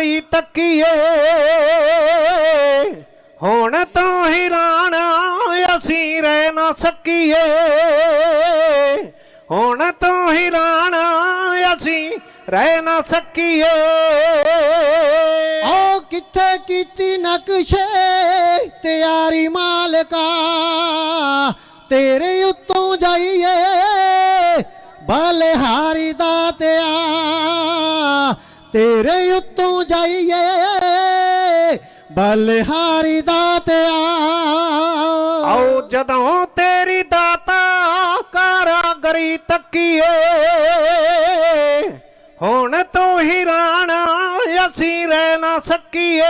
ਗਰੀ ਤੱਕੀਏ। ਹੁਣ ਤੋਂ ਹੈਰਾਨ ਅਸੀਂ ਰਹਿ ਨਾ ਸਕੀਏ। ਹੁਣ ਤੋਂ ਹੈਰਾਨ ਅਸੀਂ ਰਹਿ ਨਾ ਸਕੀਏ। ਓ ਕਿੱਥੇ ਕੀਤੀ ਨਕਸ਼ੇ, ਤਿਆਰੀ ਮਾਲਕਾ, ਤੇਰੇ ਉੱਤੋਂ ਜਾਈਏ, ਬਲਿਹਾਰੀ ਦਾਤਿਆ ਤੇਰੇ ਉੱਤੇ ਬਲਿਹਾਰੀ ਦਾਤਿਆ ਆਓ ਜਦੋਂ ਤੇਰੀ ਦਾਤਾ ਕਾਰਾਗਰੀ ਤੱਕੀਏ ਹੁਣ ਤੋਂ ਹੈਰਾਨ ਅਸੀਂ ਰਹਿ ਨਾ ਸਕੀਏ।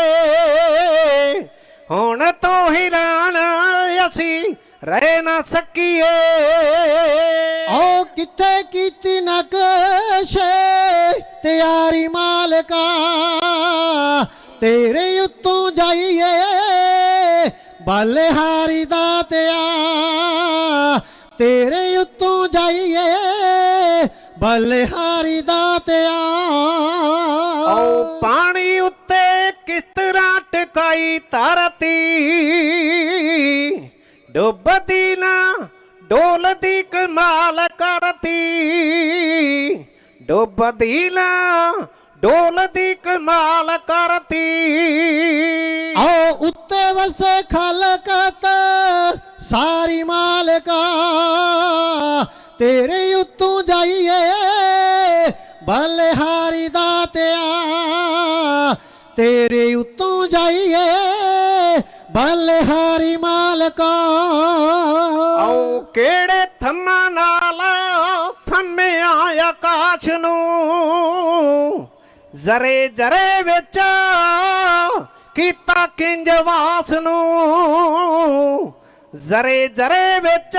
ਹੁਣ ਤੋਂ ਹੈਰਾਨ ਅਸੀਂ ਰਹਿ ਨਾ ਸਕੀਏ। ਓ ਕਿੱਥੇ ਕੀਤੀ ਨਕਸ਼ੇ ਤਿਆਰੀ ਮਾਲਕਾ ਤੇਰੇ ਉੱਤੋਂ ਜਾਈਏ। ਬਲਿਹਾਰੀ ਦਾਤਿਆ ਤੇਰੇ ਉੱਤੋਂ ਜਾਈਏ। ਬਲਿਹਾਰੀ ਦਾਤਿਆ ਆਓ ਪਾਣੀ ਉੱਤੇ ਕਿਸ ਤਰ੍ਹਾਂ ਟਿਕਾਈ ਧਰਤੀ। ਡੁੱਬਦੀ ਨਾ, ਡੋਲਦੀ ਕਮਾਲ ਕਰਤੀ। ਡੁੱਬਦੀ ਨਾ ਡੋਲਦੀ ਕਮਾਲ ਕਰਤੀ। ਆਓ ਉੱਤੇ ਵਸੇ ਖਲਕਤ ਸਾਰੀ ਮਾਲਕਾ ਤੇਰੇ ਉੱਤੋਂ ਜਾਈਏ ਬਲਿਹਾਰੀ ਦਾਤਿਆ ਤੇਰੇ ਉੱਤੋਂ ਜਾਈਏ ਬਲਿਹਾਰੀ ਮਾਲਕਾ। ਆਓ ਕਿਹੜੇ ਥੰਮਾਂ ਨਾਲ ਥੰਮਿਆ ਆਕਾਸ਼ ਨੂੰ? ਜ਼ਰੇ ਜ਼ਰੇ ਵਿੱਚ ਕੀਤਾ ਕਿੰਜ ਵਾਸ ਨੂੰ? ਜ਼ਰੇ ਜ਼ਰੇ ਵਿੱਚ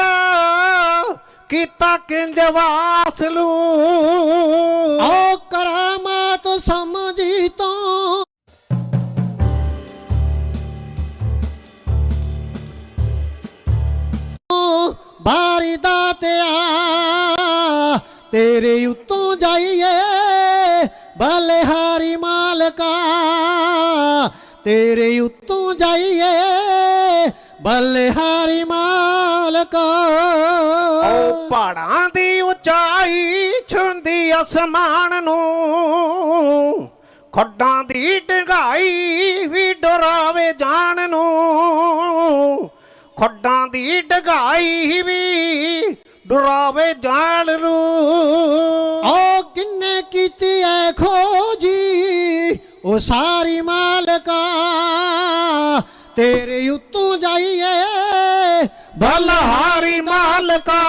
ਕੀਤਾ ਕਿੰਜ ਵਾਸ ਨੂੰ? ਆਓ ਕਰਾਮਾਤ ਸਮਝੀ ਤੋਂ। ਬਾਰੀ ਦਾ ਦਾਤਿਆ ਤੇਰੇ ਉੱਤੋਂ ਜਾਈਏ। ਬਲਿਹਾਰੀ ਮਾਲਕਾ ਤੇਰੇ ਉੱਤੋਂ ਜਾਈਏ ਬਲਿਹਾਰੀ ਮਾਲਕਾ। ਓ ਪਹਾੜਾਂ ਦੀ ਉਚਾਈ ਛੁੰਦੀ ਅਸਮਾਨ ਨੂੰ ਖੱਡਾਂ ਦੀ ਡਗਾਈ ਵੀ ਡਰਾਵੇ ਜਾਣ ਨੂੰ ਖੱਡਾਂ ਦੀ ਡਗਾਈ ਵੀ ਡਰਾਵੇ ਜਾਣ ਨੂੰ। ਓ ਕਿੰਨੇ ਕੀਤੀ ਐ ਖੋਜੀ, ਉਹ ਸਾਰੀ ਮਾਲਕਾ, ਤੇਰੇ ਉੱਤੋਂ ਜਾਈਏ ਬਲਹਾਰੀ ਮਾਲਕਾ।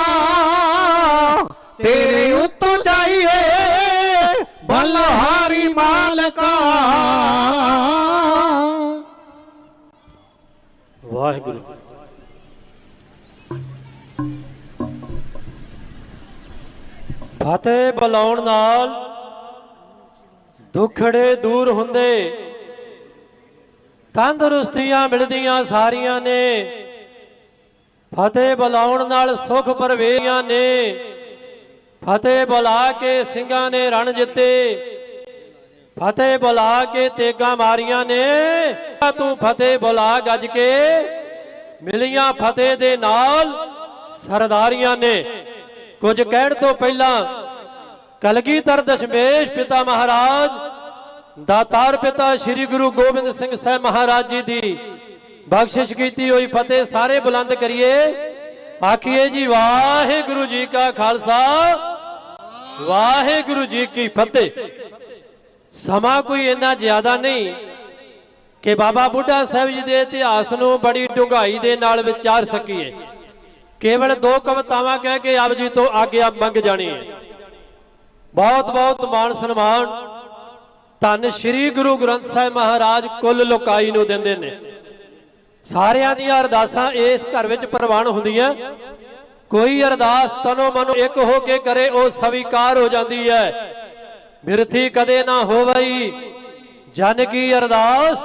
ਤੇਰੇ ਉੱਤੋਂ ਜਾਈਏ ਬਲਹਾਰੀ ਮਾਲਕਾ। ਵਾਹਿਗੁਰੂ। ਫਤਿਹ ਬੁਲਾਉਣ ਨਾਲ ਦੁੱਖੜੇ ਦੂਰ ਹੁੰਦੇ। ਤੰਦਰੁਸਤੀਆਂ ਮਿਲਦੀਆਂ ਸਾਰੀਆਂ ਨੇ। ਫਤਿਹ ਬੁਲਾਉਣ ਨਾਲ ਸੁਖ ਪਰਵੇਰੀਆਂ ਨੇ। ਫਤਿਹ ਬੁਲਾ ਕੇ ਸਿੰਘਾਂ ਨੇ ਰਣ ਜਿੱਤੇ। ਫਤਿਹ ਬੁਲਾ ਕੇ ਤੇਗਾ ਮਾਰੀਆਂ ਨੇ। ਤੂੰ ਫਤਿਹ ਬੁਲਾ ਗੱਜ ਕੇ ਮਿਲੀਆਂ ਫਤਿਹ ਦੇ ਨਾਲ ਸਰਦਾਰੀਆਂ ਨੇ। ਕੁਝ ਕਹਿਣ ਤੋਂ ਪਹਿਲਾਂ ਕਲਗੀਧਰ ਦਸ਼ਮੇਸ਼ ਪਿਤਾ ਮਹਾਰਾਜ ਦਾਤਾਰ ਪਿਤਾ ਸ੍ਰੀ ਗੁਰੂ ਗੋਬਿੰਦ ਸਿੰਘ ਸਾਹਿਬ ਮਹਾਰਾਜ ਜੀ ਦੀ ਬਖਸ਼ਿਸ਼ ਕੀਤੀ ਹੋਈ ਫਤਿਹ ਸਾਰੇ ਬੁਲੰਦ ਕਰੀਏ ਆਖੀਏ ਜੀ ਵਾਹਿਗੁਰੂ ਜੀ ਕਾ ਖਾਲਸਾ ਵਾਹਿਗੁਰੂ ਜੀ ਕੀ ਫਤਿਹ ਸਮਾਂ ਕੋਈ ਇੰਨਾ ਜ਼ਿਆਦਾ ਨਹੀਂ ਕਿ ਬਾਬਾ ਬੁੱਢਾ ਸਾਹਿਬ ਜੀ ਦੇ ਇਤਿਹਾਸ ਨੂੰ ਬੜੀ ਡੂੰਘਾਈ ਦੇ ਨਾਲ ਵਿਚਾਰ ਸਕੀਏ ਕੇਵਲ ਦੋ ਕਵਿਤਾਵਾਂ ਕਹਿ ਕੇ ਆਪ ਜੀ ਤੋਂ ਆਗਿਆ ਮੰਗ ਜਾਣੀ ਹੈ ਬਹੁਤ ਬਹੁਤ ਮਾਣ ਸਨਮਾਨ। ਧੰਨ ਸ੍ਰੀ ਗੁਰੂ ਗ੍ਰੰਥ ਸਾਹਿਬ ਮਹਾਰਾਜ ਕੁੱਲ ਲੋਕਾਈ ਨੂੰ ਦਿੰਦੇ ਨੇ। ਸਾਰਿਆਂ ਦੀਆਂ ਅਰਦਾਸਾਂ ਇਸ ਘਰ ਵਿੱਚ ਪ੍ਰਵਾਨ ਹੁੰਦੀਆਂ। ਕੋਈ ਅਰਦਾਸ ਤਨੋ ਮਨੋ ਇੱਕ ਹੋ ਕੇ ਕਰੇ, ਉਹ ਸਵੀਕਾਰ ਹੋ ਜਾਂਦੀ ਹੈ। ਬਿਰਥੀ ਕਦੇ ਨਾ ਹੋਵਈ। ਜਨ ਕੀ ਅਰਦਾਸ?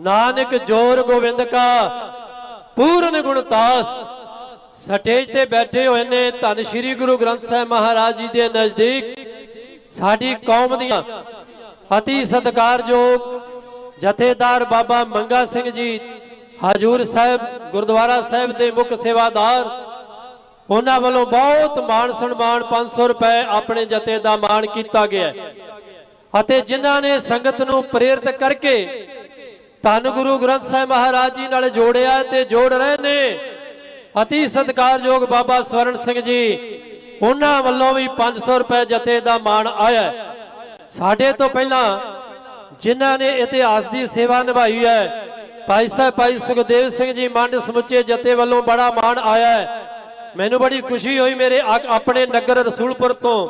ਨਾਨਕ ਜੋਰ ਗੋਬਿੰਦ ਕਾ, ਪੂਰਨ ਗੁਣਤਾਸ ਸਟੇਜ ਤੇ ਬੈਠੇ ਹੋਏ ਨੇ ਧੰਨ ਸ਼੍ਰੀ ਗੁਰੂ ਗ੍ਰੰਥ ਸਾਹਿਬ ਮਹਾਰਾਜ ਜੀ ਦੇ ਨਜ਼ਦੀਕ। ਸਾਡੀ ਕੌਮ ਦੀਆਂ ਅਤੀ ਸਤਿਕਾਰਯੋਗ ਜਥੇਦਾਰ ਬਾਬਾ ਮੰਗਾ ਸਿੰਘ ਜੀ, ਹਜੂਰ ਸਾਹਿਬ, ਗੁਰਦੁਆਰਾ ਸਾਹਿਬ ਦੇ ਮੁੱਖ ਸੇਵਾਦਾਰ। ਉਹਨਾਂ ਵੱਲੋਂ ਬਹੁਤ ਮਾਣ ਸਨਮਾਨ 500 ਰੁਪਏ ਆਪਣੇ ਜਥੇ ਦਾ ਮਾਣ ਕੀਤਾ ਗਿਆ ਅਤੇ ਜਿਨ੍ਹਾਂ ਨੇ ਸੰਗਤ ਨੂੰ ਪ੍ਰੇਰਿਤ ਕਰਕੇ ਧੰਨ ਗੁਰੂ ਗ੍ਰੰਥ ਸਾਹਿਬ ਮਹਾਰਾਜ ਜੀ ਨਾਲ ਜੋੜਿਆ ਤੇ ਜੋੜ ਰਹੇ ਨੇ, ਅਤੀ ਸਤਿਕਾਰਯੋਗ ਬਾਬਾ ਸਵਰਨ ਸਿੰਘ ਜੀ ਉਹਨਾਂ ਵੱਲੋਂ ਵੀ 500 ਰੁਪਏ ਜਥੇ ਦਾ ਮਾਣ ਆਇਆ ਸਾਡੇ ਤੋਂ ਪਹਿਲਾਂ ਜਿਨ੍ਹਾਂ ਨੇ ਇਤਿਹਾਸ ਦੀ ਸੇਵਾ ਨਿਭਾਈ ਹੈ, ਭਾਈ ਸਾਹਿਬ, ਭਾਈ ਸੁਖਦੇਵ ਸਿੰਘ ਜੀ ਮੰਡ ਸਮੁੱਚੇ ਜਥੇ ਵੱਲੋਂ ਬੜਾ ਮਾਣ ਆਇਆ ਮੈਨੂੰ ਬੜੀ ਖੁਸ਼ੀ ਹੋਈ ਮੇਰੇ ਆ- ਆਪਣੇ ਨਗਰ ਰਸੂਲਪੁਰ ਤੋਂ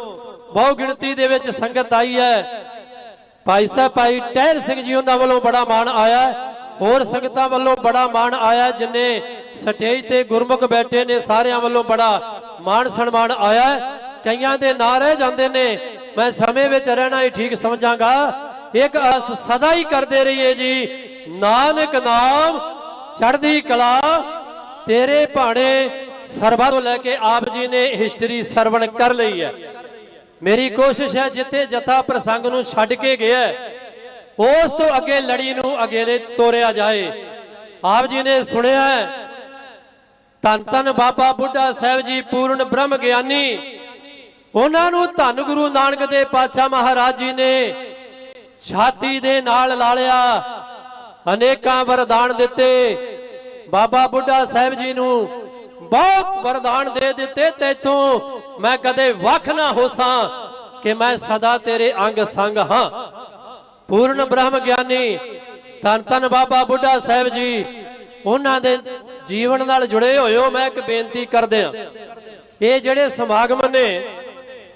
ਬਹੁ ਗਿਣਤੀ ਦੇ ਵਿੱਚ ਸੰਗਤ ਆਈ ਹੈ। ਭਾਈ ਸਾਹਿਬ, ਭਾਈ ਟਹਿਰ ਸਿੰਘ ਜੀ ਉਹਨਾਂ ਵੱਲੋਂ ਬੜਾ ਮਾਣ ਆਇਆ ਹੋਰ ਸੰਗਤਾਂ ਵੱਲੋਂ ਬੜਾ ਮਾਣ ਆਇਆ ਹੈ। ਜਿੰਨੇ ਸਟੇਜ ਤੇ ਗੁਰਮੁਖ ਬੈਠੇ ਨੇ ਸਾਰਿਆਂ ਵੱਲੋਂ ਬੜਾ ਮਾਣ ਸਨਮਾਨ ਆਇਆ ਕਈਆਂ ਦੇ ਨਾਂ ਰਹਿ ਜਾਂਦੇ ਨੇ। ਮੈਂ ਸਮੇਂ ਵਿੱਚ ਰਹਿਣਾ ਹੀ ਠੀਕ ਸਮਝਾਂਗਾ। ਇੱਕ ਅਸ ਸਦਾ ਹੀ ਕਰਦੇ ਰਹੀਏ ਜੀ। ਨਾਨਕ ਨਾਮ ਚੜ੍ਹਦੀ ਕਲਾ ਤੇਰੇ ਭਾਣੇ ਸਰਬੱਤ ਤੋਂ ਲੈ ਕੇ ਆਪ ਜੀ ਨੇ ਹਿਸਟਰੀ ਸਰਵਣ ਕਰ ਲਈ ਹੈ। ਮੇਰੀ ਕੋਸ਼ਿਸ਼ ਹੈ ਜਿੱਥੇ ਜਥਾ ਪ੍ਰਸੰਗ ਨੂੰ ਛੱਡ ਕੇ ਗਿਆ ਉਸ ਤੋਂ ਅੱਗੇ ਲੜੀ ਨੂੰ ਅਗੇਰੇ ਤੋਰਿਆ ਜਾਏ। ਆਪ ਜੀ ਨੇ ਸੁਣਿਆ ਹੈ, ਧੰਨ ਧੰਨ ਬਾਬਾ ਬੁੱਢਾ ਸਾਹਿਬ ਜੀ, ਪੂਰਨ ਬ੍ਰਹਮ ਗਿਆਨੀ। ਉਹਨਾਂ ਨੂੰ ਧੰਨ ਗੁਰੂ ਨਾਨਕ ਦੇ ਪਾਤਸ਼ਾਹ ਮਹਾਰਾਜ ਜੀ ਨੇ ਛਾਤੀ ਦੇ ਨਾਲ ਲਾਲਿਆ, ਅਨੇਕਾਂ ਵਰਦਾਨ ਦਿੱਤੇ। ਬਾਬਾ ਬੁੱਢਾ ਸਾਹਿਬ ਜੀ ਨੂੰ ਬਹੁਤ ਵਰਦਾਨ ਦੇ ਦਿੱਤੇ। ਤੇਥੋਂ ਮੈਂ ਕਦੇ ਵੱਖ ਨਾ ਹੋਸਾਂ ਕਿ ਮੈਂ ਸਦਾ ਤੇਰੇ ਅੰਗ ਸੰਗ ਹਾਂ। ਪੂਰਨ ਬ੍ਰਹਮ ਗਿਆਨੀ, ਧੰਨ ਧੰਨ ਬਾਬਾ ਬੁੱਢਾ ਸਾਹਿਬ ਜੀ ਉਹਨਾਂ ਦੇ ਜੀਵਨ ਨਾਲ ਜੁੜੇ ਹੋਇਓ, ਮੈਂ ਇੱਕ ਬੇਨਤੀ ਕਰਦਿਆਂ ਇਹ ਜਿਹੜੇ ਸਮਾਗਮ ਨੇ,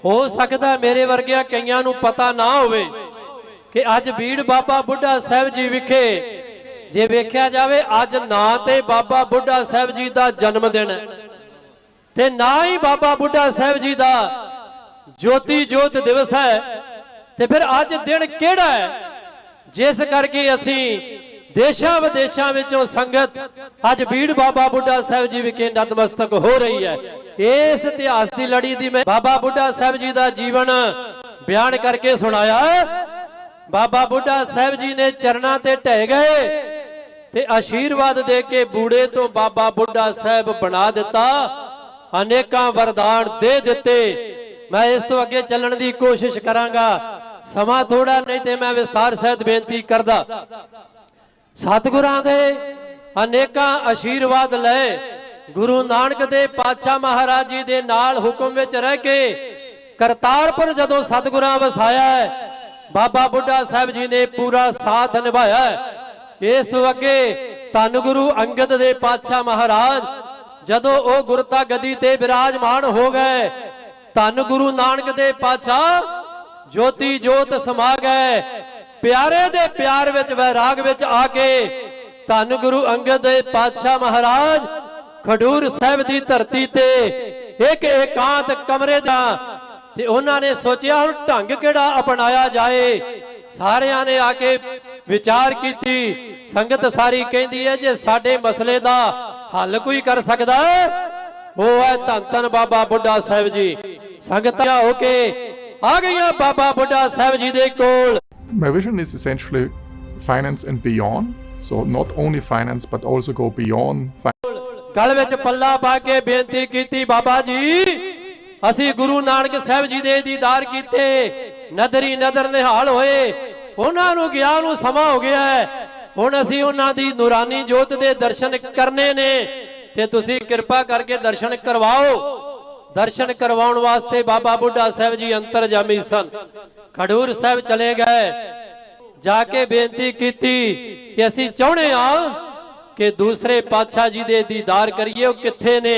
ਹੋ ਸਕਦਾ ਮੇਰੇ ਵਰਗਿਆਂ ਕਈਆਂ ਨੂੰ ਪਤਾ ਨਾ ਹੋਵੇ ਕਿ ਅੱਜ ਬੀੜ ਬਾਬਾ ਬੁੱਢਾ ਸਾਹਿਬ ਜੀ ਵਿਖੇ ਜੇ ਵੇਖਿਆ ਜਾਵੇ, ਅੱਜ ਨਾ ਤੇ ਬਾਬਾ ਬੁੱਢਾ ਸਾਹਿਬ ਜੀ ਦਾ ਜਨਮ ਦਿਨ ਹੈ ਤੇ ਨਾ ਹੀ ਬਾਬਾ ਬੁੱਢਾ ਸਾਹਿਬ ਜੀ ਦਾ ਜੋਤੀ ਜੋਤ ਦਿਵਸ ਹੈ ਤੇ ਫਿਰ ਅੱਜ ਦਿਨ ਕਿਹੜਾ ਹੈ? ਜਿਸ ਕਰਕੇ ਅਸੀਂ ਦੇਸ਼ਾਂ ਵਿਦੇਸ਼ਾਂ ਵਿੱਚੋਂ ਸੰਗਤ ਅੱਜ ਬੀੜ ਬਾਬਾ ਬੁੱਢਾ ਸਾਹਿਬ ਜੀ ਵਿਖੇ ਨਤਮਸਤਕ ਹੋ ਰਹੀ ਹੈ। ਇਸ ਇਤਿਹਾਸ ਦੀ ਲੜੀ ਦੀ ਮੈਂ ਬਾਬਾ ਬੁੱਢਾ ਸਾਹਿਬ ਜੀ ਦਾ ਜੀਵਨ ਬਿਆਨ ਕਰਕੇ ਸੁਣਾਇਆ। ਬਾਬਾ ਬੁੱਢਾ ਸਾਹਿਬ ਜੀ ਨੇ ਚਰਨਾਂ ਤੇ ਢਹਿ ਗਏ ਤੇ ਆਸ਼ੀਰਵਾਦ ਦੇ ਕੇ ਬੂੜੇ ਤੋਂ ਬਾਬਾ ਬੁੱਢਾ ਸਾਹਿਬ ਬਣਾ ਦਿੱਤਾ। ਅਨੇਕਾਂ ਵਰਦਾਨ ਦੇ ਦਿੱਤੇ। ਮੈਂ ਇਸ ਤੋਂ ਅੱਗੇ ਚੱਲਣ ਦੀ ਕੋਸ਼ਿਸ਼ ਕਰਾਂਗਾ। ਸਮਾਂ ਥੋੜਾ ਨਹੀਂ ਤੇ ਮੈਂ ਵਿਸਥਾਰ ਸਹਿਤ ਬੇਨਤੀ ਕਰਦਾ। ਸਤਿਗੁਰਾਂ ਦੇ ਅਨੇਕਾਂ ਆਸ਼ੀਰਵਾਦ ਲਏ। ਗੁਰੂ ਨਾਨਕ ਦੇ ਪਾਤਸ਼ਾਹ ਮਹਾਰਾਜ ਜੀ ਦੇ ਨਾਲ ਹੁਕਮ ਵਿੱਚ ਰਹਿ ਕੇ ਕਰਤਾਰਪੁਰ ਜਦੋਂ ਸਤਿਗੁਰਾਂ ਵਸਾਇਆ ਬਾਬਾ ਬੁੱਢਾ ਸਾਹਿਬ ਜੀ ਨੇ ਪੂਰਾ ਸਾਥ ਨਿਭਾਇਆ ਇਸ ਤੋਂ ਅੱਗੇ ਧੰਨ ਗੁਰੂ ਅੰਗਦ ਦੇ ਪਾਤਸ਼ਾਹ ਮਹਾਰਾਜ, ਜਦੋਂ ਉਹ ਗੁਰਤਾ ਗਦੀ ਤੇ ਬਿਰਾਜਮਾਨ ਹੋ ਗਏ, ਧੰਨ ਗੁਰੂ ਨਾਨਕ ਦੇ ਪਾਤਸ਼ਾਹ ਜੋਤੀ ਜੋਤ ਸਮਾ ਗਏ ਪਿਆਰੇ ਦੇ ਪਿਆਰ ਵਿੱਚ, ਵੈਰਾਗ ਵਿੱਚ ਆ ਕੇ ਧੰਨ ਗੁਰੂ ਅੰਗਦ ਦੇ ਪਾਤਸ਼ਾਹ ਮਹਾਰਾਜ ਖਡੂਰ ਸਾਹਿਬ ਦੀ ਧਰਤੀ ਤੇ ਇੱਕ ਏਕਾਂਤ ਕਮਰੇ ਦਾ ਤੇ ਉਹਨਾਂ ਨੇ ਸੋਚਿਆ ਹੁਣ ਢੰਗ ਕਿਹੜਾ ਅਪਣਾਇਆ ਜਾਏ। ਸਾਰਿਆਂ ਨੇ ਆ ਕੇ ਵਿਚਾਰ ਕੀਤੀ। ਸੰਗਤ ਸਾਰੀ ਕਹਿੰਦੀ ਹੈ, ਜੇ ਸਾਡੇ ਮਸਲੇ ਦਾ ਹੱਲ ਕੋਈ ਕਰ ਸਕਦਾ ਉਹ ਹੈ ਧੰਨ ਧੰਨ ਬਾਬਾ ਬੁੱਢਾ ਸਾਹਿਬ ਜੀ। ਸੰਗਤਾਂ ਹੋ ਕੇ ਆ ਗਈਆਂ ਬਾਬਾ ਬੁੱਢਾ ਸਾਹਿਬ ਜੀ ਦੇ ਕੋਲ। My vision is essentially finance and beyond. So, not only finance, but also go beyond ਗਲ ਵਿੱਚ ਪੱਲਾ ਪਾ ਕੇ ਬੇਨਤੀ ਕੀਤੀ ਬਾਬਾ ਜੀ। ਅਸੀਂ ਗੁਰੂ ਨਾਨਕ ਸਾਹਿਬ ਜੀ ਦੇ ਦੀਦਾਰ ਕੀਤੇ। ਨਦਰੀ ਨਦਰ ਨਿਹਾਲ ਹੋਏ। ਉਹਨਾਂ ਨੂੰ ਗਿਆ ਨੂੰ ਸਮਾਂ ਹੋ ਗਿਆ ਹੈ। ਹੁਣ ਅਸੀਂ ਉਹਨਾਂ ਦੀ ਨੂਰਾਨੀ ਜੋਤ ਦੇ ਦਰਸ਼ਨ ਕਰਨੇ ਨੇ। ਤੇ ਤੁਸੀਂ ਕਿਰਪਾ ਕਰਕੇ ਦਰਸ਼ਨ ਕਰਵਾਓ। ਦਰਸ਼ਨ ਕਰਵਾਉਣ ਵਾਸਤੇ ਬਾਬਾ ਬੁੱਢਾ ਸਾਹਿਬ ਜੀ ਅੰਤਰਜਾਮੀ ਸਨ। ਖਡੂਰ ਸਾਹਿਬ ਚਲੇ ਗਏ। ਜਾ ਕੇ ਬੇਨਤੀ ਕੀਤੀ ਕਿ ਅਸੀਂ ਚਾਹੁੰਦੇ ਆ ਕਿ ਦੂਸਰੇ ਪਾਤਸ਼ਾਹ ਜੀ ਦੇ ਦੀਦਾਰ ਕਰੀਏ। ਉਹ ਕਿੱਥੇ ਨੇ?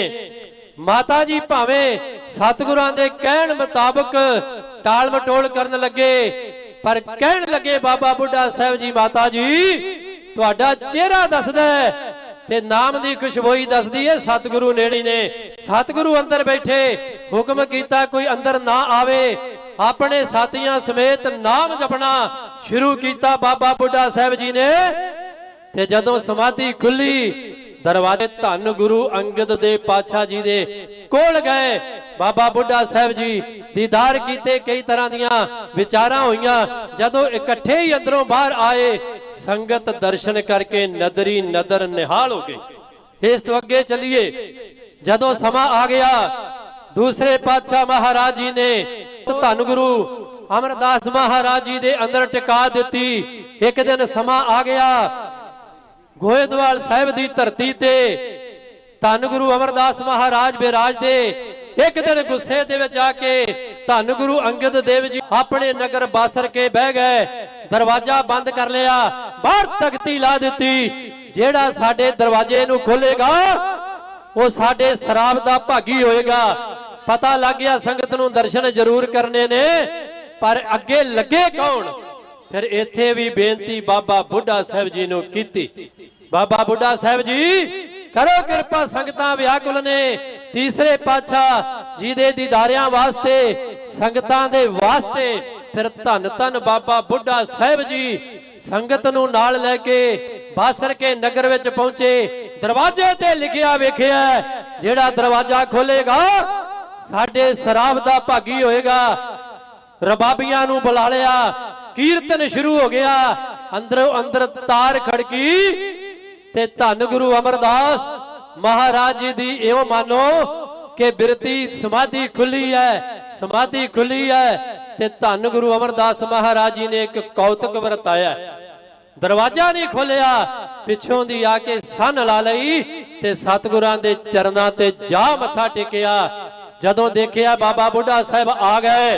ਮਾਤਾ ਜੀ ਭਾਵੇਂ ਸਤਿਗੁਰਾਂ ਦੇ ਕਹਿਣ ਮੁਤਾਬਕ ਟਾਲ ਮਟੋਲ ਕਰਨ ਲੱਗੇ, ਪਰ ਕਹਿਣ ਲੱਗੇ ਬਾਬਾ ਬੁੱਢਾ ਸਾਹਿਬ ਜੀ ਮਾਤਾ ਜੀ, ਤੁਹਾਡਾ ਚਿਹਰਾ ਦੱਸਦਾ ਤੇ ਨਾਮ ਦੀ ਖੁਸ਼ਬੋਈ ਦੱਸਦੀ ਹੈ ਸਤਿਗੁਰੂ ਨੇੜੇ ਨੇ। ਸਤਿਗੁਰੂ ਅੰਦਰ ਬੈਠੇ, ਹੁਕਮ ਕੀਤਾ ਕੋਈ ਅੰਦਰ ਨਾ ਆਵੇ। ਆਪਣੇ ਸਾਥੀਆਂ ਸਮੇਤ ਨਾਮ ਜਪਣਾ ਸ਼ੁਰੂ ਕੀਤਾ ਬਾਬਾ ਬੁੱਢਾ ਸਾਹਿਬ ਜੀ ਨੇ। ਤੇ ਜਦੋਂ ਸਮਾਧੀ ਖੁੱਲੀ, ਦਰਵਾਜ਼ੇ ਧੰਨ ਗੁਰੂ ਅੰਗਦ ਦੇ ਪਾਤਸ਼ਾਹ ਜੀ ਦੇ ਕੋਲ ਗਏ। ਬਾਬਾ ਬੁੱਢਾ ਸਾਹਿਬ ਜੀ ਦੀਦਾਰ ਕੀਤੇ ਕਈ ਤਰ੍ਹਾਂ ਦੀਆਂ ਵਿਚਾਰਾਂ ਹੋਈਆਂ। ਜਦੋਂ ਇਕੱਠੇ ਹੀ ਅੰਦਰੋਂ ਬਾਹਰ ਆਏ ਸੰਗਤ ਦਰਸ਼ਨ ਕਰਕੇ ਨਦਰੀ ਨਦਰ ਨਿਹਾਲ ਹੋ ਗਈ। ਇਸ ਤੋਂ ਅੱਗੇ ਚੱਲੀਏ। ਜਦੋਂ ਸਮਾਂ ਆ ਗਿਆ, ਦੂਸਰੇ ਪਾਤਸ਼ਾਹ ਮਹਾਰਾਜ ਜੀ ਨੇ ਧੰਨ ਗੁਰੂ ਅਮਰਦਾਸ ਮਹਾਰਾਜ ਜੀ ਦੇ ਅੰਦਰ ਟਿਕਾ ਦਿੱਤੀ। ਇੱਕ ਦਿਨ ਸਮਾਂ ਆ ਗਿਆ। ਗੋਇਦਵਾਲ ਸਾਹਿਬ ਦੀ ਧਰਤੀ ਤੇ ਧੰਨ ਗੁਰੂ ਅਮਰਦਾਸ ਮਹਾਰਾਜ ਬਿਰਾਜਦੇ ਇੱਕ ਦਿਨ ਗੁੱਸੇ ਦੇ ਵਿੱਚ ਆ ਕੇ ਧੰਨ ਗੁਰੂ ਅੰਗਦ ਦੇਵ ਜੀ ਆਪਣੇ ਨਗਰ ਬਾਸਰ ਕੇ ਬਹਿ ਗਏ। ਦਰਵਾਜ਼ਾ ਬੰਦ ਕਰ ਲਿਆ। ਬਾਹਰ ਤਖਤੀ ਲਾ ਦਿੱਤੀ। ਜਿਹੜਾ ਸਾਡੇ ਦਰਵਾਜ਼ੇ ਨੂੰ ਖੋਲੇਗਾ, ਉਹ ਸਾਡੇ ਸ਼ਰਾਬ ਦਾ ਭਾਗੀ ਹੋਏਗਾ। ਪਤਾ ਲੱਗ ਗਿਆ ਸੰਗਤ ਨੂੰ ਦਰਸ਼ਨ ਜ਼ਰੂਰ ਕਰਨੇ ਨੇ, ਪਰ ਅੱਗੇ ਲੱਗੇ ਕੌਣ? ਫਿਰ ਇੱਥੇ ਵੀ ਬੇਨਤੀ ਬਾਬਾ ਬੁੱਢਾ ਸਾਹਿਬ ਜੀ ਨੂੰ ਕੀਤੀ। ਬਾਬਾ ਬੁੱਢਾ ਸਾਹਿਬ ਜੀ, ਕਰੋ ਕਿਰਪਾ, ਸੰਗਤਾਂ ਵਿਆਕੁਲ ਨੇ। ਤੀਸਰੇ ਪਾਤਸ਼ਾਹ ਜੀ ਦੇ ਦੀਦਾਰਿਆਂ ਵਾਸਤੇ, ਸੰਗਤਾਂ ਦੇ ਵਾਸਤੇ, ਫਿਰ ਧੰਨ ਧੰਨ ਬਾਬਾ ਬੁੱਢਾ ਸਾਹਿਬ ਜੀ ਸੰਗਤ ਨੂੰ ਨਾਲ ਲੈ ਕੇ ਬਾਸਰ ਕੇ ਨਗਰ ਵਿੱਚ ਪਹੁੰਚੇ, ਦਰਵਾਜ਼ੇ ਤੇ ਲਿਖਿਆ ਵੇਖਿਆ ਜਿਹੜਾ ਦਰਵਾਜ਼ਾ ਖੋਲੇਗਾ, ਸਾਡੇ ਸ਼ਰਾਬ ਦਾ ਭਾਗੀ ਹੋਏਗਾ। ਰਬਾਬੀਆਂ ਨੂੰ ਬੁਲਾ ਲਿਆ, ਕੀਰਤਨ ਸ਼ੁਰੂ ਹੋ ਗਿਆ। ਅੰਦਰੋਂ ਅੰਦਰ ਤਾਰ ਖੜਕੀ ਤੇ ਧੰਨ ਗੁਰੂ ਅਮਰਦਾਸ ਮਹਾਰਾਜ ਜੀ ਦੀ ਇਹੋ ਮਾਨੋ ਕਿ ਬਿਰਤੀ ਸਮਾਧੀ ਖੁੱਲੀ ਹੈ, ਸਮਾਧੀ ਖੁੱਲੀ ਹੈ। ਤੇ ਧੰਨ ਗੁਰੂ ਅਮਰਦਾਸ ਮਹਾਰਾਜ ਜੀ ਨੇ ਇੱਕ ਕੌਤਕ ਵਰਤਾਇਆ। ਦਰਵਾਜ਼ਾ ਨਹੀਂ ਖੋਲਿਆ ਪਿੱਛੋਂ ਦੀ ਆ ਕੇ ਸੰਨ ਲਾ ਲਈ ਤੇ ਸਤਿਗੁਰਾਂ ਦੇ ਚਰਨਾਂ ਤੇ ਜਾ ਮੱਥਾ ਟੇਕਿਆ। ਜਦੋਂ ਦੇਖਿਆ ਬਾਬਾ ਬੁੱਢਾ ਸਾਹਿਬ ਆ ਗਏ,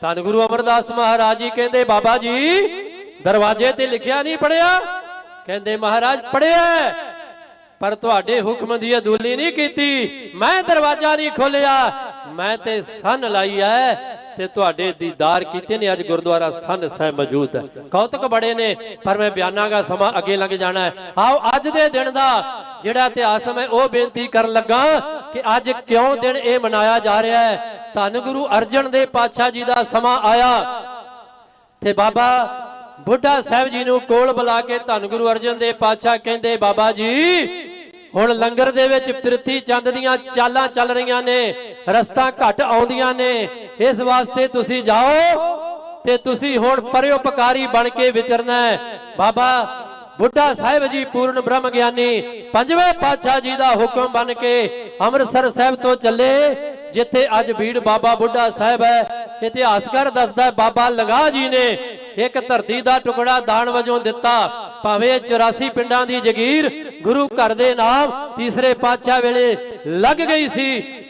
ਧੰਨ ਗੁਰੂ ਅਮਰਦਾਸ ਮਹਾਰਾਜ ਜੀ ਕਹਿੰਦੇ, ਬਾਬਾ ਜੀ, ਦਰਵਾਜ਼ੇ ਤੇ ਲਿਖਿਆ ਨਹੀਂ ਪੜਿਆ ਕਹਿੰਦੇ, ਮਹਾਰਾਜ ਪੜਿਆ ਪਰ ਤੁਹਾਡੇ ਹੁਕਮ ਦੀ ਅਦੂਲੀ ਨਹੀਂ ਕੀਤੀ। ਮੈਂ ਦਰਵਾਜ਼ਾ ਨਹੀਂ ਖੋਲਿਆ ਮੈਂ ਤੇ ਸੰਨ ਲਾਈ ਐ ਤੇ ਤੁਹਾਡੇ ਦੀਦਾਰ ਕੀਤੇ ਨੇ ਅੱਜ ਗੁਰਦੁਆਰਾ ਸੰਨ ਸਾਹਿਬ ਮੌਜੂਦ ਹੈ। ਕੌਤਕ ਬੜੇ ਨੇ, ਪਰ ਮੈਂ ਬਿਆਨਾਂਗਾ ਸਮਾਂ ਅੱਗੇ ਲੰਘ ਜਾਣਾ ਹੈ। ਆਓ ਅੱਜ ਦੇ ਦਿਨ ਦਾ ਜਿਹੜਾ ਇਤਿਹਾਸ ਮੈਂ ਉਹ ਬੇਨਤੀ ਕਰਨ ਲੱਗਾ ਕਿ ਅੱਜ ਕਿਉਂ ਦਿਨ ਇਹ ਮਨਾਇਆ ਜਾ ਰਿਹਾ ਹੈ? ਧੰਨ ਗੁਰੂ ਅਰਜਨ ਦੇ ਪਾਤਸ਼ਾਹ ਜੀ ਦਾ ਸਮਾਂ ਆਇਆ। ਤੇ ਬਾਬਾ ਬੁੱਢਾ ਸਾਹਿਬ ਜੀ ਨੂੰ ਕੋਲ ਬੁਲਾ ਕੇ ਧੰਨ ਗੁਰੂ ਅਰਜਨ ਦੇ ਪਾਤਸ਼ਾਹ ਕਹਿੰਦੇ, ਬਾਬਾ ਜੀ ਹੁਣ ਲੰਗਰ ਦੇ ਵਿੱਚ ਪ੍ਰਿਥੀ ਚੰਦ ਦੀਆਂ ਚਾਲਾਂ ਚੱਲ ਰਹੀਆਂ ਨੇ, ਰਸਤਾ ਘੱਟ ਆਉਂਦੀਆਂ ਨੇ। ਇਸ ਵਾਸਤੇ ਤੁਸੀਂ ਜਾਓ ਤੇ ਤੁਸੀਂ ਹੁਣ ਪਰਿਉਪਕਾਰੀ ਬਣ ਕੇ ਵਿਚਰਨਾ ਹੈ। ਬਾਬਾ ਬੁੱਢਾ ਸਾਹਿਬ ਜੀ ਪੂਰਨ ਬ੍ਰਹਮ ਗਿਆਨੀ, ਪੰਜਵੇਂ ਪਾਤਸ਼ਾਹ ਜੀ ਦਾ ਹੁਕਮ ਬਣ ਕੇ ਅੰਮ੍ਰਿਤਸਰ ਸਾਹਿਬ ਤੋਂ ਚੱਲੇ, ਜਿੱਥੇ ਅੱਜ ਭੀੜ ਬਾਬਾ ਬੁੱਢਾ ਸਾਹਿਬ ਹੈ। ਇਤਿਹਾਸਕਾਰ ਦੱਸਦਾ ਬਾਬਾ ਲਗਾ ਜੀ ਨੇ ਇੱਕ ਧਰਤੀ ਦਾ ਟੁਕੜਾ ਦਾਨ ਵਜੋਂ ਦਿੱਤਾ। ਭਾਵੇਂ 84 ਪਿੰਡਾਂ ਦੀ ਜਗੀਰ ਗੁਰੂ ਘਰ ਦੇ ਨਾਮ ਤੀਸਰੇ ਪਾਤਸ਼ਾਹ ਵੇਲੇ ਲੱਗ ਗਈ ਸੀ।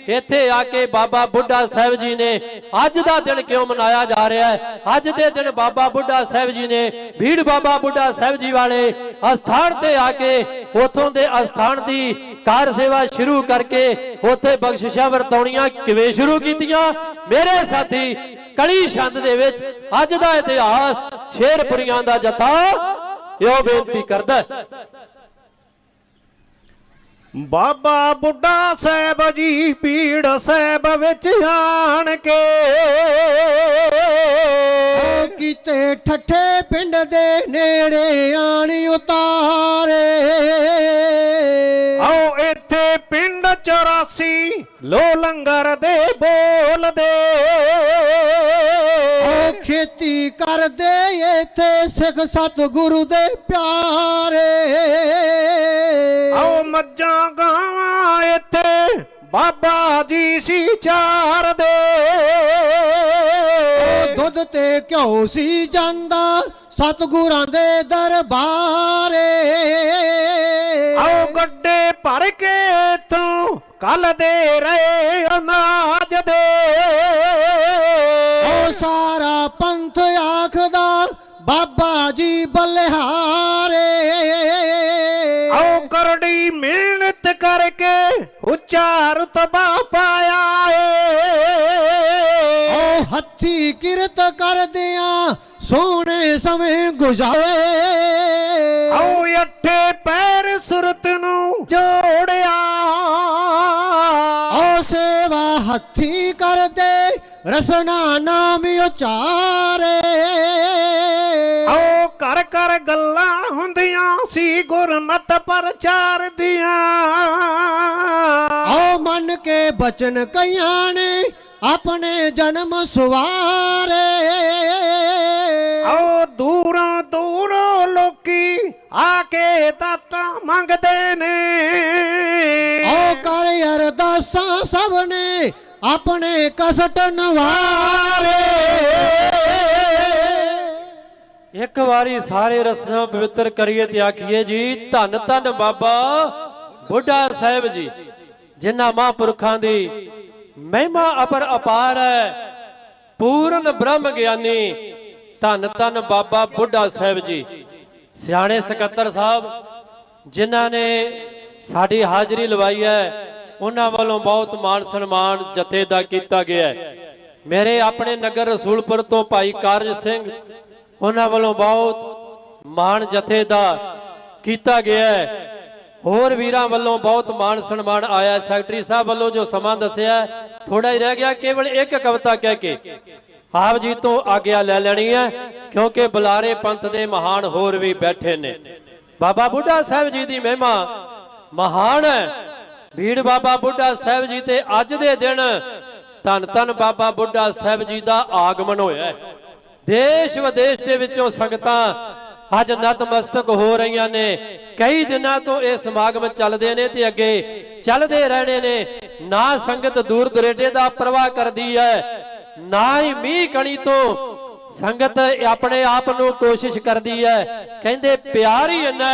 ਇੱਥੇ ਆ ਕੇ ਬਾਬਾ ਬੁੱਢਾ ਸਾਹਿਬ ਜੀ ਨੇ ਅੱਜ ਦਾ ਦਿਨ ਕਿਉਂ ਮਨਾਇਆ ਜਾ ਰਿਹਾ ਹੈ? ਅੱਜ ਦੇ ਦਿਨ ਬਾਬਾ ਬੁੱਢਾ ਸਾਹਿਬ ਜੀ ਨੇ ਭੀੜ ਬਾਬਾ ਬੁੱਢਾ ਸਾਹਿਬ ਜੀ ਵਾਲੇ ਅਸਥਾਨ ਤੇ ਆ ਕੇ ਉਥੋਂ ਦੇ ਅਸਥਾਨ ਦੀ ਕਾਰ ਸੇਵਾ ਸ਼ੁਰੂ ਕਰਕੇ ਉੱਥੇ ਬਖਸ਼ਿਸ਼ਾਂ ਵਰਤਾਉਣੀਆਂ ਕਿਵੇਂ ਸ਼ੁਰੂ ਕੀਤੀਆਂ? ਮੇਰੇ ਸਾਥੀ, ਕਲੀ ਛੰਦ ਦੇ ਵਿੱਚ ਅੱਜ ਦਾ ਇਤਿਹਾਸ ਸ਼ੇਰਪੁਰੀਆਂ ਦਾ ਜਥਾ। ਇਹੋ ਬੇਨਤੀ ਕਰਦਾ ਬਾਬਾ ਬੁੱਢਾ ਸਾਹਿਬ ਜੀ ਪੀੜ ਸਾਹਿਬ ਵਿੱਚ ਆਣ ਕੇ। ਕੀਤੇ ਠੱਠੇ ਪਿੰਡ ਦੇ ਨੇੜੇ ਆਣ ਉਤਾਰੇ। ਆਓ ਇੱਥੇ ਪਿੰਡ 84 ਲੋ ਲੰਗਰ ਦੇ ਬੋਲਦੇ ਓ ਖੇਤੀ ਕਰਦੇ ਇੱਥੇ ਸਿੱਖ ਸਤਿਗੁਰੂ ਦੇ ਪਿਆਰੇ। ਆਓ ਮੱਝਾਂ ਗਾਵਾਂ ਇੱਥੇ ਬਾਬਾ ਜੀ ਸੀ ਚਾਰਦੇ ਓ ਦੁੱਧ ਤੇ ਘਿਓ ਸੀ ਜਾਂਦਾ ਸਤਿਗੁਰਾਂ ਦੇ ਦਰਬਾਰੇ। ਆਓ ਗੱਡੇ ਭਰ ਕੇ ਇਥੋਂ ਕੱਲ ਦੇ ਰਹੇ ਅਨਾਜ ਦੇ। ਓ ਸਾਰਾ ਪੰਥ ਆਖਦਾ ਬਾਬਾ ਜੀ ਬਲਿਹਾਰੇ। ਆਓ ਕਰੜੀ ਮਿਹਨਤ ਕਰਕੇ ਉੱਚਾ ਰਤਬਾ ਪਾਇਆ ਸੋਹਣੇ ਸਮੇਂ ਗੁਜ਼ਾਰੇ। ਆਓ ਅੱਠੇ ਪੈਰ ਸੁਰਤ ਨੂੰ ਜੋੜਿਆ। ਓ ਸੇਵਾ ਹੱਥੀ ਕਰਦੇ ਰਸਨਾ ਨਾਮ ਉਚਾਰੇ। ਆਓ ਘਰ ਘਰ ਗੱਲਾਂ ਹੁੰਦੀਆਂ ਸੀ ਗੁਰ ਗੁਰਮਤ ਪ੍ਰਚਾਰ ਦੀਆਂ। ਆਓ ਮੰਨ ਕੇ ਬਚਨ ਕਈਆਂ ਨੇ ਆਪਣੇ ਜਨਮ ਸਵਾਰੇ। ਆਓ ਦੂਰੋਂ ਦੂਰੋਂ ਲੋਕੀ ਆ ਕੇ ਦਾਤਾਂ ਮੰਗਦੇ ਨੇ। ਆਓ ਕਰ ਅਰਦਾਸਾਂ ਸਭ ਨੇ ਆਪਣੇ ਕਸਟ ਨਵਾਰੇ। ਇੱਕ ਵਾਰੀ ਸਾਰੇ ਰਸਨਾ ਪਵਿੱਤਰ ਕਰੀਏ ਤੇ ਆਖੀਏ ਜੀ ਧੰਨ ਧੰਨ ਬਾਬਾ ਬੁੱਢਾ ਸਾਹਿਬ ਜੀ ਜਿਨ੍ਹਾਂ ਮਹਾਂਪੁਰਖਾਂ ਦੀ ਮਹਿਮਾ ਅਪਰ ਅਪਾਰ ਹੈ ਪੂਰਨ ਬ੍ਰਹਮ ਗਿਆਨੀ ਧੰਨ ਧੰਨ ਬਾਬਾ ਬੁੱਢਾ ਸਾਹਿਬ ਜੀ। ਸਿਆਣੇ ਸਕੱਤਰ ਸਾਹਿਬ, ਜਿਨ੍ਹਾਂ ਨੇ ਸਾਡੀ ਹਾਜ਼ਰੀ ਲਵਾਈ ਹੈ, ਉਹਨਾਂ ਵੱਲੋਂ ਬਹੁਤ ਮਾਣ ਸਨਮਾਨ ਜਥੇ ਦਾ ਕੀਤਾ ਗਿਆ ਹੈ। ਮੇਰੇ ਆਪਣੇ ਨਗਰ ਰਸੂਲਪੁਰ ਤੋਂ ਭਾਈ ਕਾਰਜ ਸਿੰਘ, ਉਹਨਾਂ ਵੱਲੋਂ ਬਹੁਤ ਮਾਣ ਜਥੇ ਦਾ ਕੀਤਾ ਗਿਆ ਹੈ। ਹੋਰ ਵੀਰਾਂ ਵੱਲੋਂ ਬਹੁਤ ਮਾਣ ਸਨਮਾਨ ਆਇਆ ਸੈਕਟਰੀ ਸਾਹਿਬ ਵੱਲੋਂ ਜੋ ਸਮਾਂ ਦੱਸਿਆ ਥੋੜਾ ਹੀ ਰਹਿ ਗਿਆ, ਕੇਵਲ ਇੱਕ ਕਵਿਤਾ ਕਹਿ ਕੇ। ਆਪ ਜੀ ਤੋਂ ਆਗਿਆ ਲੈ ਲੈਣੀ ਹੈ, ਕਿਉਂਕਿ ਬੁਲਾਰੇ ਪੰਥ ਦੇ ਮਹਾਨ ਹੋਰ ਵੀ ਬੈਠੇ ਨੇ। ਬਾਬਾ ਬੁੱਢਾ ਸਾਹਿਬ ਜੀ ਦੀ ਮਹਿਮਾ ਮਹਾਨ ਹੈ। ਭੀੜ ਬਾਬਾ ਬੁੱਢਾ ਸਾਹਿਬ ਜੀ ਤੇ ਅੱਜ ਦੇ ਦਿਨ ਧੰਨ ਧੰਨ ਬਾਬਾ ਬੁੱਢਾ ਸਾਹਿਬ ਜੀ ਦਾ ਆਗਮਨ ਹੋਇਆ ਹੈ। ਦੇਸ਼ ਵਿਦੇਸ਼ ਦੇ ਵਿੱਚੋਂ ਸੰਗਤਾਂ ਅੱਜ ਨਤਮਸਤਕ ਹੋ ਰਹੀਆਂ ਨੇ। ਕਈ ਦਿਨਾਂ ਤੋਂ ਇਹ ਸਮਾਗਮ ਚੱਲਦੇ ਨੇ ਤੇ ਅੱਗੇ ਚੱਲਦੇ ਰਹਿਣੇ ਨੇ। ਨਾ ਸੰਗਤ ਦੂਰ ਦਰੇਡੇ ਦਾ ਪ੍ਰਵਾਹ ਕਰਦੀ ਹੈ ਨਾ ਹੀ ਮੀਂਹ ਕਣੀ ਤੋਂ ਸੰਗਤ ਆਪਣੇ ਆਪ ਨੂੰ ਕੋਸ਼ਿਸ਼ ਕਰਦੀ ਹੈ। ਕਹਿੰਦੇ, ਪਿਆਰ ਹੀ ਇੰਨਾ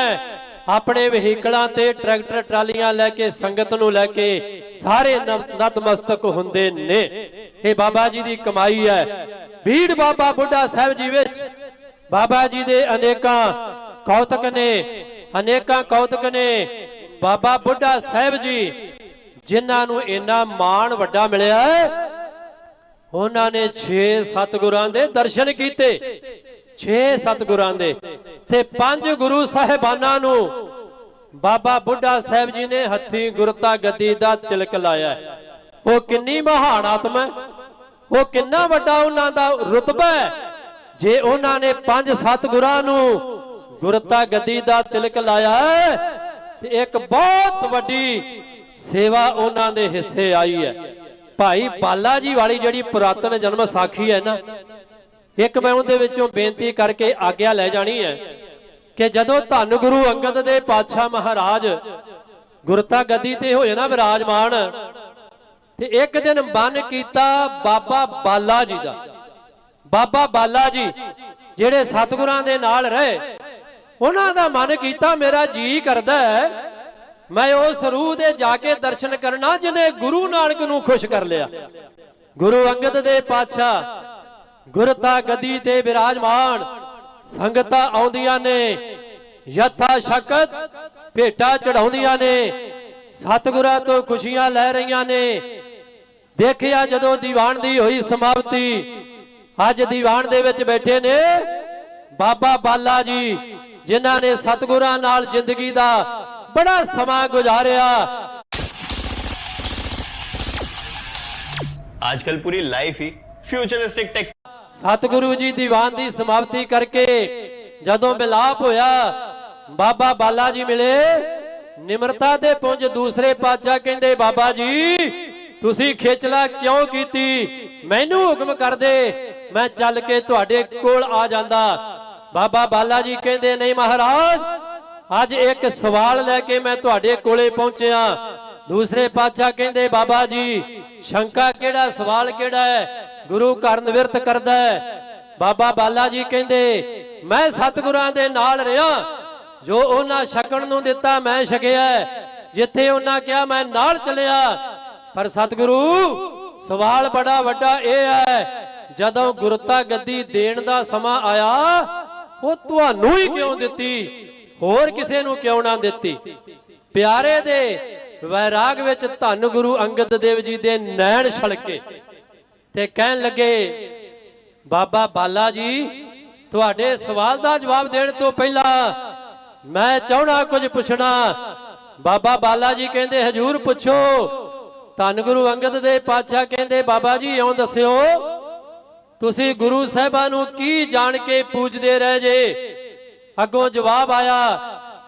ਆਪਣੇ ਵਹੀਕਲਾਂ ਤੇ ਟਰੈਕਟਰ ਟਰਾਲੀਆਂ ਲੈ ਕੇ ਸੰਗਤ ਨੂੰ ਲੈ ਕੇ ਸਾਰੇ ਨਤਮਸਤਕ ਹੁੰਦੇ ਨੇ। ਇਹ ਬਾਬਾ ਜੀ ਦੀ ਕਮਾਈ ਹੈ। ਭੀੜ ਬਾਬਾ ਬੁੱਢਾ ਸਾਹਿਬ ਜੀ ਵਿੱਚ ਬਾਬਾ ਜੀ ਦੇ ਅਨੇਕਾਂ ਕੌਤਕ ਨੇ, ਅਨੇਕਾਂ ਕੌਤਕ ਨੇ। ਬਾਬਾ ਬੁੱਢਾ ਸਾਹਿਬ ਜੀ, ਜਿਨ੍ਹਾਂ ਨੂੰ ਇੰਨਾ ਮਾਣ ਵੱਡਾ ਮਿਲਿਆ ਉਹਨਾਂ ਨੇ 6 ਸਤਿਗੁਰਾਂ ਦੇ ਦਰਸ਼ਨ ਕੀਤੇ। 6 ਸਤਿਗੁਰਾਂ ਦੇ। ਤੇ ਪੰਜ ਗੁਰੂ ਸਾਹਿਬਾਨਾਂ ਨੂੰ ਬਾਬਾ ਬੁੱਢਾ ਸਾਹਿਬ ਜੀ ਨੇ ਹੱਥੀ ਗੁਰਤਾ ਗੱਦੀ ਦਾ ਤਿਲਕ ਲਾਇਆ। ਉਹ ਕਿੰਨੀ ਮਹਾਨ ਆਤਮਾ ਉਹ ਕਿੰਨਾ ਵੱਡਾ ਉਹਨਾਂ ਦਾ ਰੁਤਬਾ ਹੈ। ਜੇ ਉਹਨਾਂ ਨੇ ਪੰਜ ਸਤਿਗੁਰਾਂ ਨੂੰ ਗੁਰਤਾ ਗੱਦੀ ਦਾ ਤਿਲਕ ਲਾਇਆ ਤੇ ਇੱਕ ਬਹੁਤ ਵੱਡੀ ਸੇਵਾ ਉਹਨਾਂ ਦੇ ਹਿੱਸੇ ਆਈ ਹੈ। ਭਾਈ ਬਾਲਾ ਜੀ ਵਾਲੀ ਜਿਹੜੀ ਪੁਰਾਤਨ ਜਨਮ ਸਾਖੀ ਹੈ ਨਾ, ਇੱਕ ਮੈਂ ਉਹਦੇ ਵਿੱਚੋਂ ਬੇਨਤੀ ਕਰਕੇ ਆਗਿਆ ਲੈ ਜਾਣੀ ਹੈ ਕਿ ਜਦੋਂ ਧੰਨ ਗੁਰੂ ਅੰਗਦ ਦੇ ਪਾਤਸ਼ਾਹ ਮਹਾਰਾਜ ਗੁਰਤਾ ਗੱਦੀ ਤੇ ਹੋਏ ਨਾ ਵਿਰਾਜਮਾਨ, ਤੇ ਇੱਕ ਦਿਨ ਮਨ ਕੀਤਾ ਬਾਬਾ ਬਾਲਾ ਜੀ ਦਾ। ਬਾਬਾ ਬਾਲਾ ਜੀ ਜਿਹੜੇ ਸਤਿਗੁਰਾਂ ਦੇ ਨਾਲ ਰਹੇ, ਉਹਨਾਂ ਦਾ ਮਨ ਕੀਤਾ, ਮੇਰਾ ਜੀ ਕਰਦਾ ਹੈ ਮੈਂ ਉਸ ਰੂਹ ਦੇ ਜਾ ਕੇ ਦਰਸ਼ਨ ਕਰਨਾ ਜਿਨੇ ਗੁਰੂ ਨਾਨਕ ਨੂੰ ਖੁਸ਼ ਕਰ ਲਿਆ। ਗੁਰੂ ਅੰਗਦ ਦੇ ਪਾਤਸ਼ਾਹ ਗੁਰਤਾ ਗਦੀ ਤੇ ਬਿਰਾਜਮਾਨ, ਸੰਗਤਾਂ ਆਉਂਦੀਆਂ ਨੇ, ਯਥਾ ਸ਼ਕਤ ਭੇਟਾ ਚੜਾਉਂਦੀਆਂ ਨੇ, ਸਤਿਗੁਰਾਂ ਤੋਂ ਖੁਸ਼ੀਆਂ ਲੈ ਰਹੀਆਂ ਨੇ। ਦੇਖਿਆ ਜਦੋਂ ਦੀਵਾਨ ਦੀ ਹੋਈ ਸਮਾਪਤੀ, ਅੱਜ ਦੀਵਾਨ ਦੇ ਵਿੱਚ ਬੈਠੇ ਨੇ ਬਾਬਾ ਬਾਲਾ ਜੀ, ਜਿਨ੍ਹਾਂ ਨੇ ਸਤਿਗੁਰਾਂ ਨਾਲ ਜ਼ਿੰਦਗੀ ਦਾ ਬੜਾ ਸਮਾਂ ਗੁਜ਼ਾਰਿਆ आजकल पूरी लाइफ ही फ्यूचरिस्टिक टेक ਸਤਿਗੁਰੂ ਜੀ ਦੀਵਾਨ ਦੀ ਸਮਾਪਤੀ ਕਰਕੇ ਜਦੋਂ ਮਿਲਾਪ ਹੋਇਆ ਬਾਬਾ ਬਾਲਾ ਜੀ ਮਿਲੇ ਨਿਮਰਤਾ ਦੇ ਪੁੰਜ ਦੂਸਰੇ ਪਾਤਸ਼ਾਹ ਕਹਿੰਦੇ ਬਾਬਾ ਜੀ ਤੁਸੀਂ ਖੇਚਲਾ ਕਿਉਂ ਕੀਤੀ ਮੈਨੂੰ ਹੁਕਮ ਕਰਦੇ ਮੈਂ ਚੱਲ ਕੇ ਤੁਹਾਡੇ ਕੋਲ ਆ ਜਾਂਦਾ ਬਾਬਾ ਬਾਲਾ ਜੀ ਕਹਿੰਦੇ ਨਹੀਂ ਮਹਾਰਾਜ ਅੱਜ ਇੱਕ ਸਵਾਲ ਲੈ ਕੇ ਮੈਂ ਤੁਹਾਡੇ ਕੋਲੇ ਪਹੁੰਚਿਆ। ਦੂਸਰੇ ਪਾਤਸ਼ਾਹ ਕਹਿੰਦੇ, ਬਾਬਾ ਜੀ, ਸ਼ੰਕਾ ਕਿਹੜਾ, ਸਵਾਲ ਕਿਹੜਾ ਹੈ? ਗੁਰੂ ਘਰ ਨਿਵਰਤ ਕਰਦਾ ਹੈ। ਬਾਬਾ ਬਾਲਾ ਜੀ ਕਹਿੰਦੇ, ਮੈਂ ਸਤਿਗੁਰਾਂ ਦੇ ਨਾਲ ਰਿਹਾ। ਜੋ ਉਹਨਾਂ ਛਕਣ ਨੂੰ ਦਿੱਤਾ, ਮੈਂ ਛਕਿਆ ਜਿੱਥੇ ਉਹਨਾਂ ਕਿਹਾ, ਮੈਂ ਨਾਲ ਚੱਲਿਆ। ਪਰ ਸਤਿਗੁਰੂ, ਸਵਾਲ ਬੜਾ ਵੱਡਾ ਇਹ ਹੈ, ਜਦੋਂ ਗੁਰਤਾ ਗੱਦੀ ਦੇਣ ਦਾ ਸਮਾਂ ਆਇਆ, ਉਹ ਤੁਹਾਨੂੰ ਹੀ ਕਿਉਂ ਦਿੱਤੀ? ਹੋਰ ਕਿਸੇ ਨੂੰ ਕਿਉਂ ਨਾ ਦਿੱਤੀ? ਪਿਆਰੇ ਦੇ ਵੈਰਾਗ ਵਿੱਚ ਧੰਨ ਗੁਰੂ ਅੰਗਦ ਦੇਵ ਜੀ ਦੇ ਨੈਣ ਛਲਕੇ ਤੇ ਕਹਿਣ ਲੱਗੇ, ਬਾਬਾ ਬਾਲਾ ਜੀ, ਤੁਹਾਡੇ ਸਵਾਲ ਦਾ ਜਵਾਬ ਦੇਣ ਤੋਂ ਪਹਿਲਾਂ ਮੈਂ ਚਾਹਣਾ ਕੁਝ ਪੁੱਛਣਾ। ਬਾਬਾ ਬਾਲਾ ਜੀ ਕਹਿੰਦੇ, ਹਜੂਰ ਪੁੱਛੋ। ਧੰਨ ਗੁਰੂ ਅੰਗਦ ਦੇ ਪਾਤਸ਼ਾਹ ਕਹਿੰਦੇ, ਬਾਬਾ ਜੀ, ਇਉਂ ਦੱਸਿਓ, ਤੁਸੀਂ ਗੁਰੂ ਸਾਹਿਬਾਂ ਨੂੰ ਕੀ ਜਾਣ ਕੇ ਪੂਜਦੇ ਰਹੇ ਜੇ? ਅੱਗੋਂ ਜਵਾਬ ਆਇਆ,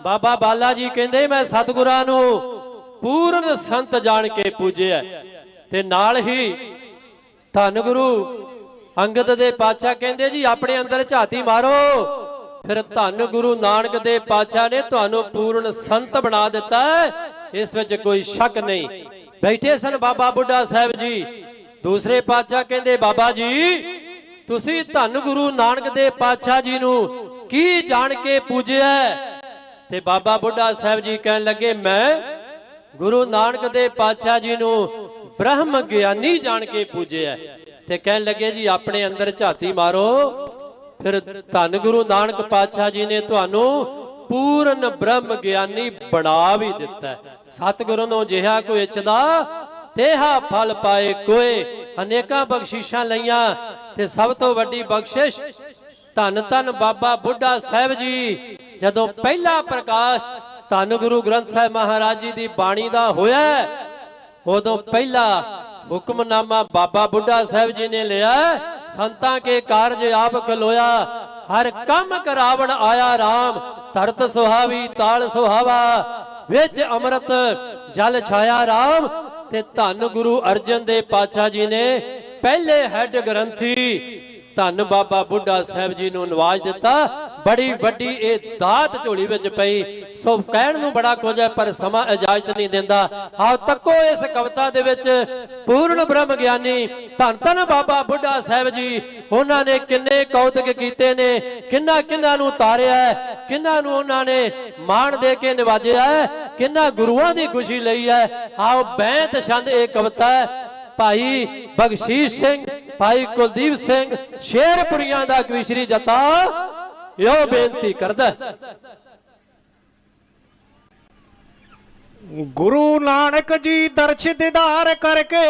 ਬਾਬਾ ਬਾਲਾ ਜੀ ਕਹਿੰਦੇ, ਮੈਂ ਸਤਿਗੁਰਾਂ ਨੂੰ ਪੂਰਨ ਸੰਤ ਜਾਣ ਕੇ ਪੂਜਿਆ ਤੇ ਨਾਲ ਹੀ ਧੰਨ ਗੁਰੂ ਅੰਗਦ ਦੇ ਪਾਤਸ਼ਾਹ ਕਹਿੰਦੇ, ਜੀ, ਆਪਣੇ ਅੰਦਰ ਝਾਤੀ ਮਾਰੋ। ਫਿਰ ਧੰਨ ਗੁਰੂ ਨਾਨਕ ਦੇ ਪਾਤਸ਼ਾਹ ਨੇ ਤੁਹਾਨੂੰ ਪੂਰਨ ਸੰਤ ਬਣਾ ਦਿੱਤਾ ਇਸ ਵਿੱਚ ਕੋਈ ਸ਼ੱਕ ਨਹੀਂ। ਬੈਠੇ ਸਨ ਬਾਬਾ ਬੁੱਢਾ ਸਾਹਿਬ ਜੀ। ਦੂਸਰੇ ਪਾਤਸ਼ਾਹ ਕਹਿੰਦੇ, ਬਾਬਾ ਜੀ, ਤੁਸੀਂ ਧੰਨ ਗੁਰੂ ਨਾਨਕ ਦੇ ਪਾਤਸ਼ਾਹ ਜੀ ਨੂੰ ਕੀ ਜਾਣ ਕੇ ਪੂਜਿਆ? ਤੇ ਬਾਬਾ ਬੁੱਢਾ ਸਾਹਿਬ ਜੀ ਕਹਿਣ ਲੱਗੇ, ਮੈਂ ਗੁਰੂ ਨਾਨਕ ਦੇ ਪਾਤਸ਼ਾਹ ਜੀ ਨੂੰ ਬ੍ਰਹਮ ਗਿਆਨੀ ਜਾਣ ਕੇ ਪੂਜਿਆ ਤੇ ਕਹਿਣ ਲੱਗੇ, ਜੀ, ਆਪਣੇ ਅੰਦਰ ਝਾਤੀ ਮਾਰੋ। ਫਿਰ ਧੰਨ ਗੁਰੂ ਨਾਨਕ ਪਾਤਸ਼ਾਹ ਜੀ ਨੇ ਤੁਹਾਨੂੰ ਪੂਰਨ ਬ੍ਰਹਮ ਗਿਆਨੀ ਬਣਾ ਵੀ ਦਿੱਤਾ ਸਤਿਗੁਰੂ ਨੂੰ ਜਿਹਾ ਕੋਈ ਇਚਦਾ ਤੇਹਾ ਫਲ ਪਾਏ ਕੋਏ। ਅਨੇਕਾਂ ਬਖਸ਼ਿਸ਼ਾਂ ਲਈਆਂ ਤੇ ਸਭ ਤੋਂ ਵੱਡੀ ਬਖਸ਼ਿਸ਼ ਧੰਨ ਧੰਨ ਬਾਬਾ ਬੁੱਢਾ ਸਾਹਿਬ ਜੀ। ਜਦੋਂ ਪਹਿਲਾ ਪ੍ਰਕਾਸ਼ ਧੰਨ ਗੁਰੂ ਗ੍ਰੰਥ ਸਾਹਿਬ ਮਹਾਰਾਜ ਜੀ ਦੀ ਬਾਣੀ ਦਾ ਹੋਇਆ, ਉਦੋਂ ਪਹਿਲਾ ਹੁਕਮਨਾਮਾ ਬਾਬਾ ਬੁੱਢਾ ਸਾਹਿਬ ਜੀ ਨੇ ਲਿਆ। ਸੰਤਾਂ ਕੇ ਕਾਰਜ ਆਪ ਖਲੋਇਆ, ਹਰ ਕੰਮ ਕਰਾਵਣ ਆਇਆ RAM ਧਰਤ ਸੁਹਾਵੀ, ਤਾਲ ਸੁਹਾਵਾ, ਵਿੱਚ ਅੰਮ੍ਰਿਤ ਜਲ ਛਾਇਆ RAM ਤੇ ਧੰਨ ਗੁਰੂ ਅਰਜਨ ਦੇ ਪਾਤਸ਼ਾਹ ਜੀ ਨੇ ਪਹਿਲੇ ਹੈੱਡ ਗ੍ਰੰਥੀ ਧੰਨ ਬਾਬਾ ਬੁੱਢਾ ਸਾਹਿਬ ਜੀ ਨੂੰ ਨਵਾਜ ਦਿੱਤਾ। ਬੜੀ ਵੱਡੀ ਇਹ ਦਾਤ ਝੋਲੀ ਵਿੱਚ ਪਈ। ਸੋ ਕਹਿਣ ਨੂੰ ਬੜਾ ਕੁਝ ਹੈ ਪਰ ਸਮਾਂ ਇਜਾਜ਼ਤ ਨਹੀਂ ਦਿੰਦਾ। ਆਓ ਤੱਕੋ ਇਸ ਕਵਿਤਾ ਦੇ ਵਿੱਚ ਪੂਰਨ ਬ੍ਰਹਮ ਗਿਆਨੀ ਧੰਨ ਧੰਨ ਬਾਬਾ ਬੁੱਢਾ ਸਾਹਿਬ ਜੀ। ਉਹਨਾਂ ਨੇ ਕਿੰਨੇ ਕੌਤਕ ਕੀਤੇ ਨੇ ਕਿੰਨਾ ਕਿੰਨਾ ਨੂੰ ਤਾਰਿਆ ਹੈ, ਕਿੰਨਾ ਨੂੰ ਉਹਨਾਂ ਨੇ ਮਾਣ ਦੇ ਕੇ ਨਿਵਾਜਿਆ ਹੈ, ਕਿੰਨਾ ਗੁਰੂਆਂ ਦੀ ਖੁਸ਼ੀ ਲਈ ਹੈ। ਆਓ ਬੈਂਤ ਛੰਦ ਇਹ ਕਵਿਤਾ ਹੈ ਭਾਈ ਬਖਸ਼ੀਸ਼ ਸਿੰਘ, ਭਾਈ ਕੁਲਦੀਪ ਸਿੰਘ, ਸ਼ੇਰਪੁਰੀਆਂ ਦਾ ਕਵਿਸ਼ਰੀ ਜਤਾ ਇਹੋ ਬੇਨਤੀ ਕਰਦਾ ਗੁਰੂ ਨਾਨਕ ਜੀ ਦਰਸ਼ ਦਿਦਾਰ ਕਰਕੇ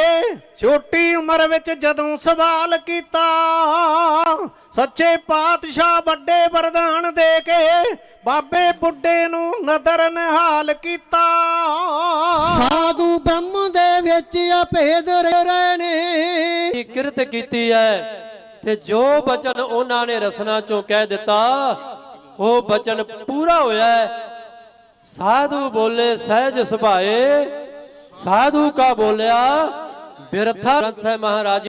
ਛੋਟੀ ਉਮਰ ਵਿੱਚ ਜਦੋਂ ਸਵਾਲ ਕੀਤਾ, ਸੱਚੇ ਪਾਤਸ਼ਾਹ ਵੱਡੇ ਵਰਦਾਨ ਦੇ ਕੇ ਬਾਬੇ ਬੁੱਢੇ ਨੂੰ ਨਦਰ ਨਿਹਾਲ ਕੀਤਾ। ਸਾਧੂ ਬ੍ਰਹਮ ਦੇ ਵਿੱਚ ਅਭੇਦ ਰਹੇ ਨੇ। ਕਿਰਤ ਕੀਤੀ ਹੈ ਤੇ ਜੋ ਬਚਨ ਉਹਨਾਂ ਨੇ ਰਸਨਾ ਚੋਂ ਕਹਿ ਦਿੱਤਾ ਉਹ ਬਚਨ ਪੂਰਾ ਹੋਇਆ ਸਾਧੂ ਬੋਲੇ ਸਹਿਜ ਸੁਭਾਏ। ਸਾਧੂ ਕਾ ਬੋਲਿਆ ਬਿਰਥਾ ਗ੍ਰੰਥ ਸਾਹਿਬ ਮਹਾਰਾਜ